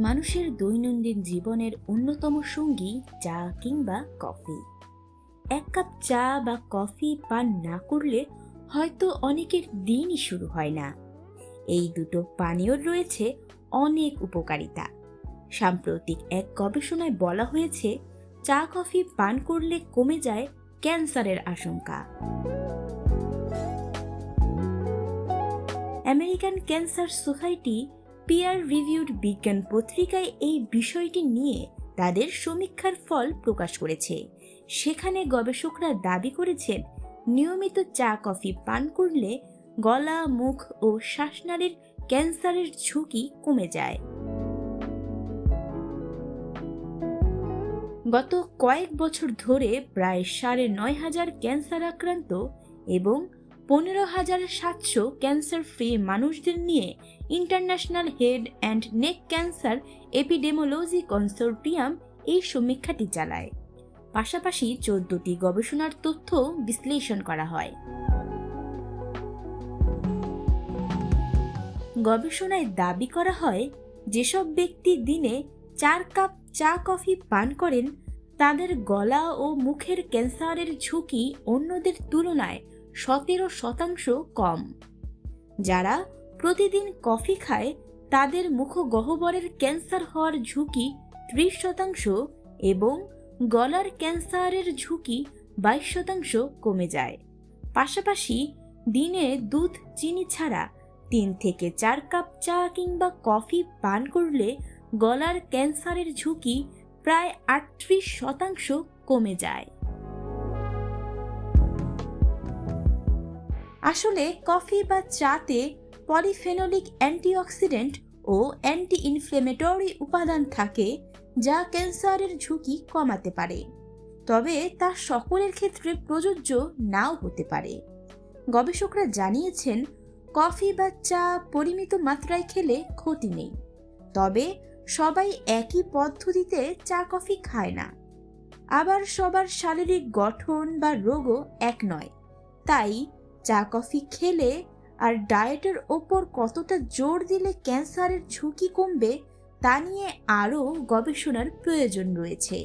মানুষের দৈনন্দিন জীবনের অন্যতম সঙ্গী চা কিংবা কফি। এক কাপ চা বা কফি পান না করলে হয়তো অনেকের দিনই শুরু হয় না। এই দুটো পানীয়র রয়েছে অনেক উপকারিতা। সাম্প্রতিক এক গবেষণায় বলা হয়েছে, চা কফি পান করলে কমে যায় ক্যান্সারের আশঙ্কা। American cancer society peer reviewed বিজ্ঞান পত্রিকায় এই বিষয়টি নিয়ে তাদের সমীক্ষার ফল প্রকাশ করেছে। সেখানে গবেষকরা দাবি করেছেন, নিয়মিত চা কফি পান করলে গলা, মুখ ও শ্বাসনালীর ক্যান্সারের ঝুঁকি কমে যায়। গত কয়েক বছর ধরে প্রায় সাড়ে নয় হাজার ক্যান্সার আক্রান্ত এবং পনেরো হাজার সাতশো ক্যান্সার ফ্রি মানুষদের নিয়ে international head and neck cancer epidemiology consortium এই সমীক্ষাটি চালায়। পাশাপাশি চোদ্দটি গবেষণার তথ্য বিশ্লেষণ করা হয়। গবেষণায় দাবি করা হয়, যেসব ব্যক্তি দিনে চার কাপ চা কফি পান করেন, তাদের গলা ও মুখের ক্যান্সারের ঝুঁকি অন্যদের তুলনায় সতেরো শতাংশ কম। যারা প্রতিদিন কফি খায়, তাদের মুখগহ্বরের ক্যান্সার হওয়ার ঝুঁকি ত্রিশ শতাংশ এবং গলার ক্যান্সারের ঝুঁকি বাইশ শতাংশ কমে যায়। পাশাপাশি দিনে দুধ, চিনি ছাড়া তিন থেকে চার কাপ চা কিংবা কফি পান করলে গলার ক্যান্সারের ঝুঁকি প্রায় আটত্রিশ শতাংশ কমে যায়। আসলে কফি বা চাতে পলিফেনোলিক অ্যান্টিঅক্সিডেন্ট ও অ্যান্টি ইনফ্লেমেটরি উপাদান থাকে যা ক্যান্সারের ঝুঁকি কমাতে পারে। তবে তা সকলের ক্ষেত্রে প্রযোজ্য নাও হতে পারে। গবেষকরা জানিয়েছেন, কফি বা চা পরিমিত মাত্রায় খেলে ক্ষতি নেই। তবে সবাই একই পদ্ধতিতে চা কফি খায় না। আবার সবার শারীরিক গঠন বা রোগও এক নয়। তাই চা কফি খেলে আর ডায়েটের ওপর কতটা জোর দিলে ক্যান্সারের ঝুঁকি কমবে তা নিয়ে আরও গবেষণার প্রয়োজন রয়েছে।